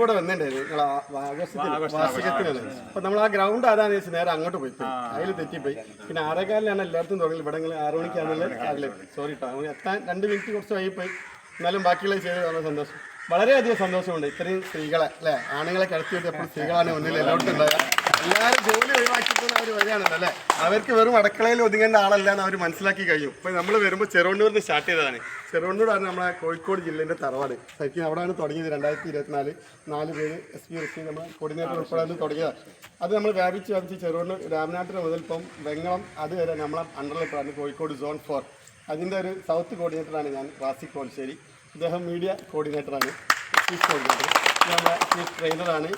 ഇവിടെ വന്നിട്ടുണ്ടായിരുന്നു നിങ്ങൾ വാർഷികത്തിനാണ് അപ്പൊ നമ്മൾ ആ ഗ്രൗണ്ട് ആരാന്ന് വെച്ചാൽ നേരെ അങ്ങോട്ട് പോയി. അതിൽ തെറ്റിപ്പോയി. പിന്നെ ആറേകാലിലാണ് എല്ലായിടത്തും തുടങ്ങി ഇവിടെ ആറു മണിക്കാണെന്നുള്ള സോറി കേട്ടോ എത്താൻ രണ്ട് മിനിറ്റ് കുറച്ച് വൈകിപ്പോയി എന്നാലും ബാക്കിയുള്ളത് ചെയ്ത് വളരെ സന്തോഷം. വളരെയധികം സന്തോഷമുണ്ട് ഇത്രയും സ്ത്രീകളെ അല്ലെ? ആണുങ്ങളെ കിടത്തി വെച്ചപ്പോൾ സ്ത്രീകളാണ് ഒന്നിൽ എല്ലായിടത്തും ഉണ്ടാകുക എല്ലാവരും ജോലി ഒഴിവാക്കിക്കുന്ന ഒരു വഴിയാണല്ലോ അല്ലേ? അവർക്ക് വെറും അടുക്കളയിൽ ഒതുങ്ങേണ്ട ആളല്ല എന്ന് അവർ മനസ്സിലാക്കി കഴിഞ്ഞു. ഇപ്പം നമ്മൾ വരുമ്പോൾ ചെറുവണ്ണൂരിൽ നിന്ന് സ്റ്റാർട്ട് ചെയ്തതാണ് ചെറുവണ്ണൂരാണ് നമ്മളെ കോഴിക്കോട് ജില്ലേന്റെ തറവാട്. ശരിക്കും അവിടെയാണ് തുടങ്ങിയത് രണ്ടായിരത്തി ഇരുപത്തിനാല് നാല് പേര് എസ് പി എസ് നമ്മൾ കോർഡിനേറ്റർ ഉൾപ്പെടെ തുടങ്ങിയത്. അത് നമ്മൾ വ്യാപിച്ച് വ്യാപിച്ച് ചെറുവണ്ണൂർ രാമനാട്ടിന് മുതൽ ഇപ്പം വെങ്ങളം അതുവരെ നമ്മളെ അണ്ടറിലിട്ടാണ് കോഴിക്കോട് സോൺ ഫോർ അതിന്റെ ഒരു സൗത്ത് കോർഡിനേറ്ററാണ് ഞാൻ റാസി കോൽശ്ശേരി ഇദ്ദേഹം മീഡിയ കോർഡിനേറ്ററാണ് ചീഫ് കോർഡിനേറ്റർ നമ്മുടെ ചീഫ് ട്രെയിനറാണ്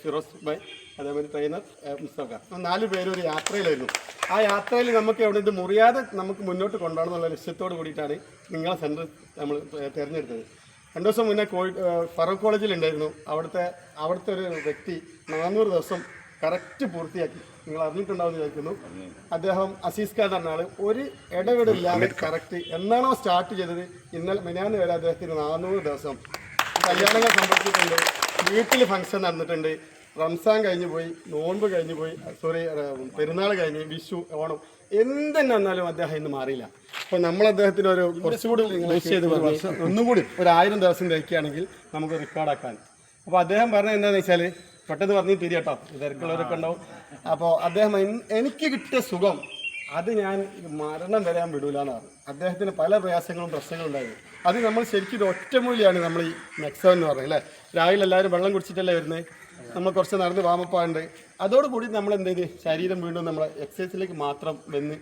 ഫിറോസ് ബൈ അതേപോലെ ട്രെയിനർ മുസ്തഫ. നാല് പേരൊരു ഒരു യാത്രയിലായിരുന്നു. ആ യാത്രയിൽ നമുക്ക് എവിടെ ഇത് മുറിയാതെ നമുക്ക് മുന്നോട്ട് കൊണ്ടുപോകണം എന്നുള്ള ലക്ഷ്യത്തോട് കൂടിയിട്ടാണ് നിങ്ങളെ സെന്റർ നമ്മൾ തിരഞ്ഞെടുത്തത്. രണ്ടു ദിവസം മുന്നേ കോഴി ഫറൂഖ് കോളേജിലുണ്ടായിരുന്നു അവിടുത്തെ അവിടുത്തെ ഒരു വ്യക്തി നാനൂറ് ദിവസം കറക്റ്റ് പൂർത്തിയാക്കി. നിങ്ങൾ അറിഞ്ഞിട്ടുണ്ടാവും വിചാരിക്കുന്നു. അദ്ദേഹം അസീസ് ഖാൻ പറഞ്ഞ ആൾ ഒരു ഇടപെടില്ലാതെ കറക്റ്റ് എന്നാണോ സ്റ്റാർട്ട് ചെയ്തത്? ഇന്നലെ മിനാന്ന് വരെ അദ്ദേഹത്തിന് നാനൂറ് ദിവസം കല്യാണങ്ങൾ സംഭവിച്ചിട്ടുണ്ട് വീട്ടിൽ ഫംഗ്ഷൻ നടന്നിട്ടുണ്ട്. റംസാൻ കഴിഞ്ഞു പോയി നോൺബ് കഴിഞ്ഞു പോയി സോറി പെരുന്നാൾ കഴിഞ്ഞ് വിഷു ഓണം എന്തെന്നെ വന്നാലും അദ്ദേഹം ഇന്ന് മാറിയില്ല. അപ്പോൾ നമ്മൾ അദ്ദേഹത്തിന് ഒരു കുറച്ചുകൂടി യൂസ് ചെയ്ത് ഒന്നുകൂടി ഒന്നും കൂടി ഒരു ആയിരം ദിവസം തയ്ക്കുകയാണെങ്കിൽ നമുക്ക് റെക്കോർഡാക്കാൻ അപ്പോൾ അദ്ദേഹം പറഞ്ഞത് എന്താണെന്ന് വെച്ചാൽ പെട്ടെന്ന് പറഞ്ഞ് തിരിയട്ടോ. തിരക്കുള്ളവരൊക്കെ ഉണ്ടാവും. അപ്പോൾ അദ്ദേഹം എനിക്ക് കിട്ടിയ സുഖം അത് ഞാൻ മരണം വരാൻ വിടൂലെന്ന് പറഞ്ഞു അദ്ദേഹത്തിന് പല പ്രയാസങ്ങളും പ്രശ്നങ്ങളും ഉണ്ടായിരുന്നു അത് നമ്മൾ ശരിക്കും ഒരു ഒറ്റമൂലിയാണ് നമ്മൾ ഈ മെക്സോ എന്ന് പറയുന്നത് അല്ലേ? രാവിലെ എല്ലാവരും വെള്ളം കുടിച്ചിട്ടല്ലേ വരുന്നത്? നമ്മൾ കുറച്ച് നടന്ന് വാമപ്പാണ്ട് അതോടുകൂടി നമ്മൾ എന്ത് ചെയ്ത്? ശരീരം വീണ്ടും നമ്മൾ എക്സസൈസിലേക്ക് മാത്രം വന്ന്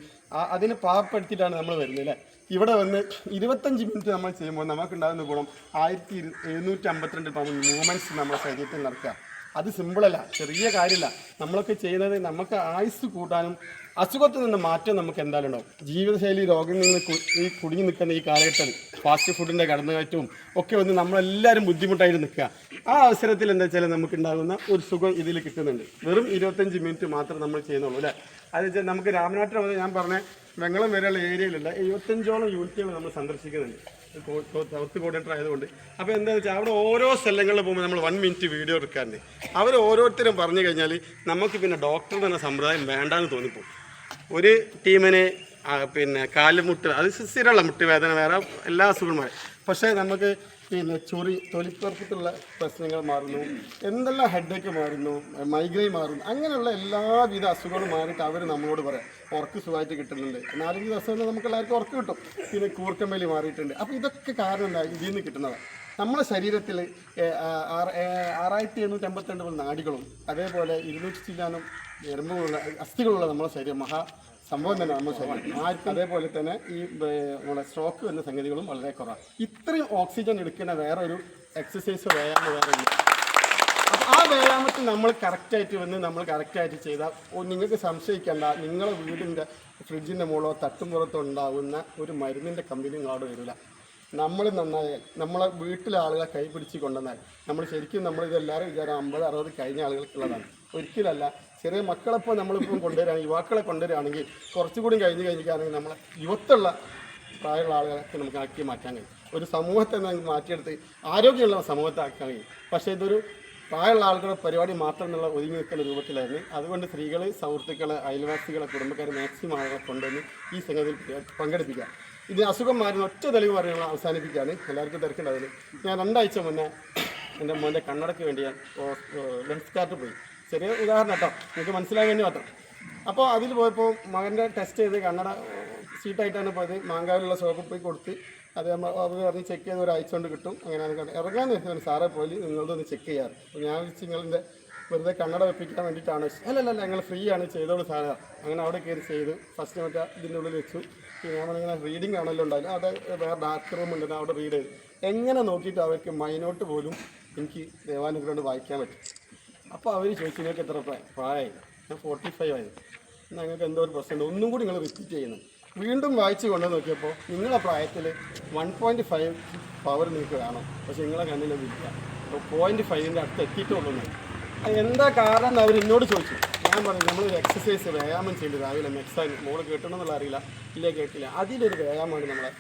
അതിനെ പാർപ്പെടുത്തിയിട്ടാണ് നമ്മൾ വരുന്നത് അല്ലേ? ഇവിടെ വന്ന് ഇരുപത്തഞ്ച് മിനിറ്റ് നമ്മൾ ചെയ്യുമ്പോൾ നമുക്കുണ്ടാകുന്ന ഗുണം ആയിരത്തി എഴുന്നൂറ്റി അമ്പത്തിരണ്ട് മൂവ്മെന്റ്സ് നമ്മുടെ ശരീരത്തിൽ നടക്കുക. അത് സിമ്പിളല്ല ചെറിയ കാര്യമില്ല നമ്മളൊക്കെ ചെയ്യുന്നത് നമുക്ക് ആയുസ് കൂട്ടാനും അസുഖത്തിൽ നിന്ന് മാറ്റം നമുക്ക് എന്തായാലും ഉണ്ടാവും. ജീവിതശൈലി രോഗങ്ങളിൽ നിന്ന് ഈ കുടുങ്ങി നിൽക്കുന്ന ഈ കാലഘട്ടം ഫാസ്റ്റ് ഫുഡിന്റെ കടന്നുകയറ്റവും ഒക്കെ വന്ന് നമ്മളെല്ലാവരും ബുദ്ധിമുട്ടായിട്ട് നിൽക്കുക. ആ അവസരത്തിൽ എന്താ വെച്ചാൽ നമുക്ക് ഉണ്ടാകുന്ന ഒരു സുഖം ഇതിൽ കിട്ടുന്നുണ്ട്. വെറും ഇരുപത്തഞ്ച് മിനിറ്റ് മാത്രം നമ്മൾ ചെയ്യുന്നുള്ളൂ അല്ലേ? അത് വെച്ചാൽ നമുക്ക് രാമനാട്ടിൽ വന്ന് ഞാൻ പറഞ്ഞ വെങ്ങളം വരെയുള്ള ഏരിയയിലുള്ള എഴുപത്തഞ്ചോളം യൂണിറ്റുകൾ നമ്മൾ സന്ദർശിക്കുന്നുണ്ട്. സൗത്ത് കോർഡിനേറ്റർ ആയതുകൊണ്ട്. അപ്പോൾ എന്താ വെച്ചാൽ അവിടെ ഓരോ സ്ഥലങ്ങളിൽ പോകുമ്പോൾ നമ്മൾ വൺ മിനിറ്റ് വീഡിയോ എടുക്കാറുണ്ട്. അവർ ഓരോരുത്തരും പറഞ്ഞു കഴിഞ്ഞാൽ നമുക്ക് പിന്നെ ഡോക്ടർ എന്ന സമ്പ്രദായം വേണ്ടാന്ന് തോന്നിപ്പോകും ഒരു ടീമിനെ പിന്നെ കാലുമുട്ട് അത് സ്ഥിരമുള്ള മുട്ടുവേദന വേറെ എല്ലാ അസുഖങ്ങളും പക്ഷേ നമുക്ക് പിന്നെ ചൊറി തൊലിപ്പുറത്തുള്ള പ്രശ്നങ്ങൾ മാറുന്നു. എന്തെല്ലാം ഹെഡേക്ക് മാറുന്നു മൈഗ്രെയിൻ മാറുന്നു അങ്ങനെയുള്ള എല്ലാവിധ അസുഖങ്ങളും മാറിയിട്ട് അവർ നമ്മളോട് പറയാം ഉറക്ക് സുഖമായിട്ട് കിട്ടുന്നുണ്ട്. നാലഞ്ച് ദിവസം നമുക്ക് എല്ലാവർക്കും ഉറക്ക് കിട്ടും. പിന്നെ കൂർക്കമ്പലി മാറിയിട്ടുണ്ട്. അപ്പോൾ ഇതൊക്കെ കാരണം എന്താ? ഇതിൽ നിന്ന് കിട്ടുന്നതാണ് നമ്മുടെ ശരീരത്തിൽ ആറായിരത്തി എണ്ണൂറ്റി അമ്പത്തിരണ്ട് രണ്ട് നാടികളും അതേപോലെ ഇരുന്നൂറ്റി ചില്ലാനും എറുമ്പുകളുള്ള അസ്ഥികളുള്ള നമ്മുടെ ശരീരം മഹാ സംഭവം തന്നെ നമ്മൾ ശരീരം അതേപോലെ തന്നെ ഈ നമ്മുടെ സ്ട്രോക്ക് വരുന്ന സംഗതികളും വളരെ കുറവാണ് ഇത്രയും ഓക്സിജൻ എടുക്കുന്ന വേറെ ഒരു എക്സസൈസ് വ്യായാമം വേറെ ഇല്ല. ആ വ്യായാമത്തിൽ നമ്മൾ കറക്റ്റായിട്ട് വന്ന് നമ്മൾ കറക്റ്റായിട്ട് ചെയ്താൽ നിങ്ങൾക്ക് സംശയിക്കേണ്ട നിങ്ങളുടെ വീടിന്റെ ഫ്രിഡ്ജിന്റെ മുകളോ തട്ടുമ്പുറത്തോ ഉണ്ടാകുന്ന ഒരു മരുന്നിന്റെ കമ്പനി നിങ്ങളവിടെ വരില്ല. നമ്മൾ നന്നായാൽ നമ്മളെ വീട്ടിലെ ആളുകളെ കൈപിടിച്ച് കൊണ്ടുവന്നാൽ നമ്മൾ ശരിക്കും നമ്മൾ ഇതെല്ലാവരും വിചാരം അമ്പത് അറുപത് കഴിഞ്ഞ ആളുകൾക്കുള്ളതാണ്. ഒരിക്കലല്ല ചെറിയ മക്കളെപ്പോൾ നമ്മളിപ്പം കൊണ്ടുവരികയാണെങ്കിൽ യുവാക്കളെ കൊണ്ടുവരികയാണെങ്കിൽ കുറച്ചുകൂടി കഴിഞ്ഞ് കഴിഞ്ഞിട്ടാണെങ്കിൽ നമ്മളെ യുവത്തുള്ള പ്രായമുള്ള ആളുകളൊക്കെ നമുക്ക് ആക്കി മാറ്റാൻ കഴിയും. ഒരു സമൂഹത്തെ നമുക്ക് മാറ്റിയെടുത്ത് ആരോഗ്യമുള്ള സമൂഹത്തെ ആക്കാൻ കഴിയും. പക്ഷേ ഇതൊരു പ്രായമുള്ള ആളുകളുടെ പരിപാടി മാത്രം എന്നുള്ള ഒതുങ്ങി നിൽക്കുന്ന രൂപത്തിലായിരുന്നു. അതുകൊണ്ട് സ്ത്രീകൾ സുഹൃത്തുക്കൾ അയൽവാസികളെ കുടുംബക്കാർ മാക്സിമം ആളുകളെ കൊണ്ടുവന്ന് ഈ സംഗതി പങ്കെടുപ്പിക്കുക. ഇത് അസുഖം മാറുന്ന ഒറ്റ തെളിവ് പറയുന്നത് അവസാനിപ്പിക്കുകയാണ്. എല്ലാവർക്കും തിരക്കുണ്ടാവില്ല. ഞാൻ രണ്ടാഴ്ച മുന്നേ എന്റെ മോന്റെ കണ്ണടയ്ക്ക് വേണ്ടി ഞാൻ ലെൻസ് കാർട്ട് പോയി. ചെറിയ ഉദാഹരണം കേട്ടോ നിങ്ങൾക്ക് മനസ്സിലാകാൻ വേണ്ടി മാത്രം. അപ്പോൾ അതിൽ പോയപ്പോൾ മകന്റെ ടെസ്റ്റ് ചെയ്ത് കണ്ണട സീറ്റായിട്ടാണ് പോയത്. മാങ്കാവിലുള്ള ഷോപ്പിൽ പോയി കൊടുത്ത് അത് നമ്മൾ അവർ പറഞ്ഞ് ചെക്ക് ചെയ്ത് ഒരാഴ്ച കൊണ്ട് കിട്ടും. അങ്ങനെയാണ് കണ്ടത് ഇറങ്ങാൻ നിർത്തുന്നത് സാറേ പോയി നിങ്ങളതൊന്ന് ചെക്ക് ചെയ്യാറ്. അപ്പോൾ ഞാൻ വിളിച്ച് നിങ്ങളിന്റെ വെറുതെ കണ്ണട വെപ്പിക്കാൻ വേണ്ടിയിട്ടാണ് അല്ല അല്ല ഞങ്ങൾ ഫ്രീ ആണ്. ചെയ്തോളൂ സാറേ. അങ്ങനെ അവിടെ കയറി ചെയ്തു ഫസ്റ്റ് മറ്റേ ഇതിന്റെ ഉള്ളിൽ വെച്ചു. ഞാൻ പറഞ്ഞാൽ റീഡിംഗ് ആണല്ലോ ഉണ്ടായില്ല അത് വേറെ ഡാർക്ക് റൂം ഉണ്ട് അവിടെ റീഡ് ചെയ്തു. എങ്ങനെ നോക്കിയിട്ട് അവർക്ക് മൈനോട്ട് പോലും എനിക്ക് ദേവാനുഗ്രഹം വായിക്കാൻ പറ്റും? അപ്പോൾ അവർ ചോദിച്ചു നിങ്ങൾക്ക് എത്ര പ്രായം പ്രായമായി ഞാൻ ഫോർട്ടി ഫൈവ് ആയി എന്നാൽ നിങ്ങൾക്ക് എന്തോ ഒരു പ്രശ്നമുണ്ട്. ഒന്നും കൂടി നിങ്ങൾ റിപ്പീറ്റ് ചെയ്യുന്നു. വീണ്ടും വായിച്ച് കൊണ്ടു നോക്കിയപ്പോൾ നിങ്ങളെ പ്രായത്തിൽ വൺ പോയിന്റ് ഫൈവ് പവർ നിങ്ങൾക്ക് വേണം. പക്ഷെ നിങ്ങളെ കണ്ണിലതില്ല അപ്പോൾ പോയിന്റ് ഫൈവിന്റെ അടുത്ത് എത്തിയിട്ടുള്ളൂ. എന്താ കാരണം എന്ന് അവർ എന്നോട് ചോദിച്ചു. ഞാൻ പറഞ്ഞു നമ്മളൊരു എക്സസൈസ് വ്യായാമം ചെയ്ത് രാവിലെ മെക്സാൻ മോൾ കേട്ടണമെന്നുള്ള അറിയില്ല ഇല്ലേ കേട്ടില്ല. അതിലൊരു വ്യായാമമാണ് നമ്മളെ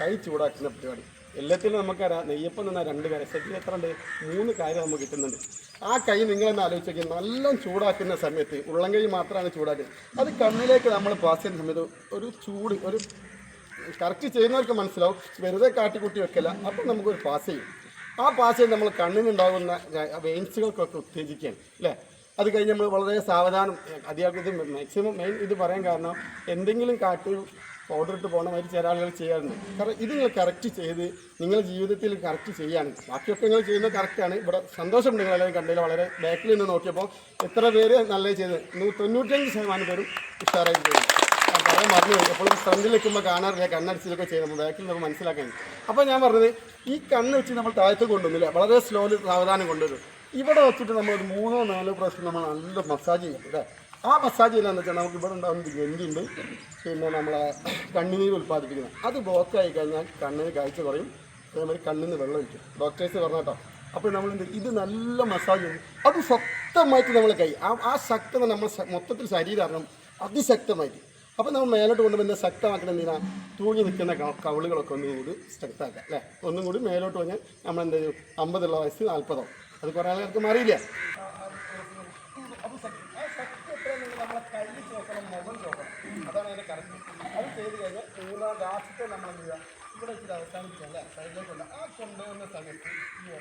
കൈ ചൂടാക്കുന്ന പരിപാടി. എല്ലാത്തിലും നമുക്കറിയാം. നെയ്യപ്പം നിന്ന രണ്ട് കാര്യം സെറ്റിൽ എത്ര ഉണ്ട്? മൂന്ന് കാര്യം നമുക്ക് കിട്ടുന്നുണ്ട്. ആ കൈ നിങ്ങളെന്ന് ആലോചിച്ചെങ്കിൽ നല്ല ചൂടാക്കുന്ന സമയത്ത് ഉള്ളം കൈ മാത്രമാണ് ചൂടാക്കുന്നത് അത് കണ്ണിലേക്ക് നമ്മൾ പാസ് ചെയ്യുന്ന സമയത്ത് ഒരു ചൂട് ഒരു കറക്റ്റ് ചെയ്യുന്നവർക്ക് മനസ്സിലാവും. വെറുതെ കാട്ടിക്കുട്ടി വെക്കല അപ്പം നമുക്കൊരു പാസ് ചെയ്യും. ആ പാസ് ചെയ്ത് നമ്മൾ കണ്ണിനുണ്ടാകുന്ന വെയിൻസുകൾക്കൊക്കെ ഉത്തേജിക്കുകയാണ്. അല്ലേ? അത് കഴിഞ്ഞ് നമ്മൾ വളരെ സാവധാനം അധികം ഇത് മാക്സിമം മെയിൻ ഇത് പറയാൻ കാരണം എന്തെങ്കിലും കാട്ടി പൗഡർ ഇട്ട് പോകണ മാതിരി ചില ആളുകൾ ചെയ്യാറുണ്ട്. കാരണം ഇത് നിങ്ങൾ കറക്റ്റ് ചെയ്ത് നിങ്ങളുടെ ജീവിതത്തിൽ കറക്റ്റ് ചെയ്യാണ്. ബാക്കിയൊക്കെ നിങ്ങൾ ചെയ്യുന്നത് കറക്റ്റാണ് ഇവിടെ സന്തോഷമുണ്ട് നിങ്ങളെല്ലാം കണ്ടതിൽ വളരെ ബാക്കിൽ നിന്ന് നോക്കിയപ്പോൾ എത്ര പേര് നല്ല ചെയ്ത് തൊണ്ണൂറ്റഞ്ച് ശതമാനം പേരും ഉഷാറായിട്ട് ചെയ്തു. പറയാൻ മറന്നു പോയി. എപ്പോഴും ഫ്രണ്ടിൽ നിൽക്കുമ്പോൾ കാണാറില്ല കണ്ണടിച്ചിലൊക്കെ ചെയ്യുന്നത്. ബാക്കിൽ നമുക്ക് മനസ്സിലാക്കാൻ അപ്പോൾ ഞാൻ പറഞ്ഞത് ഈ കണ്ണ് വെച്ച് നമ്മൾ താഴത്ത് കൊണ്ടുവന്നില്ല. വളരെ സ്ലോലി സാവധാനം കൊണ്ടുവരും. ഇവിടെ വെച്ചിട്ട് നമ്മൾ മൂന്നോ നാലോ പ്രാവശ്യം നമ്മൾ നല്ല മസാജ് ചെയ്യും. അല്ലേ? ആ മസാജ് വെച്ചാൽ നമുക്ക് ഇവിടെ ഉണ്ടാകുന്ന ഗ്രന്ഥിയുണ്ട് പിന്നെ നമ്മളെ കണ്ണിനീര് ഉൽപ്പാദിപ്പിക്കുന്നത്. അത് ബ്ലോക്ക് ആയി കഴിഞ്ഞാൽ കണ്ണിന് കാഴ്ച കുറയും. അതേമാതിരി കണ്ണിന് വെള്ളം ഒഴിക്കും. ഡോക്ടേഴ്സ് പറഞ്ഞാട്ടോ അപ്പോൾ നമ്മൾ എന്ത് ഇത് നല്ല മസാജ് അത് ശക്തമായിട്ട് നമ്മൾ കൈ ആ ആ ശക്തത നമ്മൾ മൊത്തത്തിൽ ശരീരം അതിശക്തമായിട്ട്. അപ്പോൾ നമ്മൾ മേലോട്ട് കൊണ്ടുവന്ന് ശക്തമാക്കണം എന്തിനാ? തൂങ്ങി നിൽക്കുന്ന കവളുകളൊക്കെ ഒന്നും കൂടി ശക്തമാക്കാം അല്ലേ? ഒന്നും കൂടി മേലോട്ട് വന്നാൽ നമ്മൾ അമ്പതുള്ള വയസ്സ് നാൽപ്പതോ. അത് കുറേ ആൾക്കാർക്ക് മാറിയില്ല. കറക്റ്റ്. അത് ചെയ്ത് കഴിഞ്ഞാൽ മൂന്നാം ലാസ്റ്റത്തെ നമ്മൾ എന്ത് ചെയ്യുക? ഇവിടെ വെച്ചിട്ട് അവസാനിപ്പിക്കുക അല്ലേ? സൈഡിലേക്ക് കൊണ്ട് ആ കൊണ്ടുവന്ന സമയത്ത് ഈ